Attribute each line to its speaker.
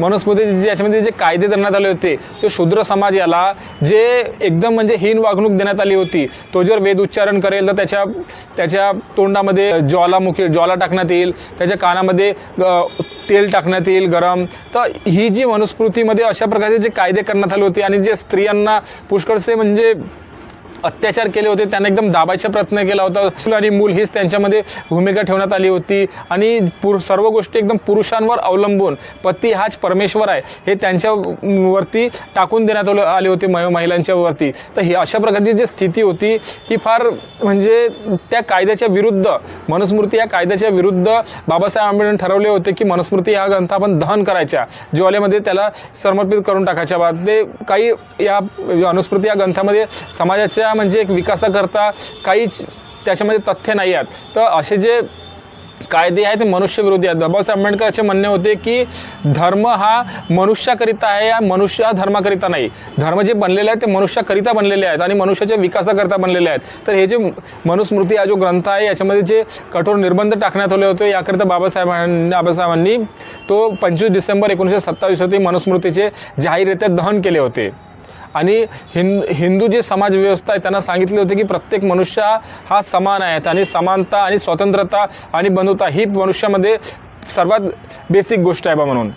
Speaker 1: मनुस्मृती जे याच्यामध्ये जे कायदे देण्यात आले होते ते शूद्र समाज याला जे एकदम म्हणजे हीन वागणूक देण्यात आली होती तो जर वेद उच्चारण करेल तर त्याच्या त्याच्या तोंडामध्ये ज्वालामुखी ज्वाला टाकण्यात येईल त्याच्या कानामध्ये तेल टाकण्यात येईल गरम. तर ही जी मनुस्मृतीमध्ये अशा प्रकारचे जे कायदे करण्यात आले होते आणि जे स्त्रियांना पुष्कळसे म्हणजे अत्याचार केले होते. त्यांना एकदम दाबायचा प्रयत्न केला होता. मूल आणि मूल हीच त्यांच्यामध्ये भूमिका ठेवण्यात आली होती. आणि पुर सर्व गोष्टी एकदम पुरुषांवर अवलंबून. पती हाच परमेश्वर आहे. हे त्यांच्यावरती टाकून देण्यात आलं- आले होते मह महिलांच्या वरती. तर ही अशा प्रकारची जी स्थिती होती ही फार म्हणजे त्या कायद्याच्या विरुद्ध मनुस्मृती या कायद्याच्या विरुद्ध बाबासाहेब आंबेडकर ठरवले होते की मनुस्मृती हा ग्रंथ आपण दहन करायच्या ज्वालेमध्ये त्याला समर्पित करून टाकायच्या बाद ते काही या अनुस्मृती या ग्रंथामध्ये समाजाच्या म्हणजे एक विकासाकरता काहीच त्याच्यामध्ये तथ्य नाही आहेत. तर असे जे कायदे आहेत ते मनुष्यविरोधी आहेत. बाबासाहेब आंबेडकरांचे म्हणणे होते की धर्म हा मनुष्याकरिता आहे या मनुष्य हा धर्माकरिता नाही. धर्म जे बनलेले आहेत ते मनुष्याकरिता बनलेले आहेत आणि मनुष्याच्या विकासाकरिता बनलेले आहेत. तर हे जे मनुस्मृती हा जो ग्रंथ आहे याच्यामध्ये जे कठोर निर्बंध टाकण्यात आले होते याकरिता बाबासाहेबांनी बाबासाहेबांनी तो पंचवीस डिसेंबर एकोणीसशे सत्तावीस रोजी मनुस्मृतीचे जाहीररित्या दहन केले होते. आणि हिंद हिंदू जी समाजव्यवस्था आहे त्यांना सांगितले होते की प्रत्येक मनुष्य हा समान आहे. आणि समानता आणि स्वतंत्रता आणि बंधुता ही मनुष्यामध्ये सर्वात बेसिक गोष्ट आहे बा म्हणून.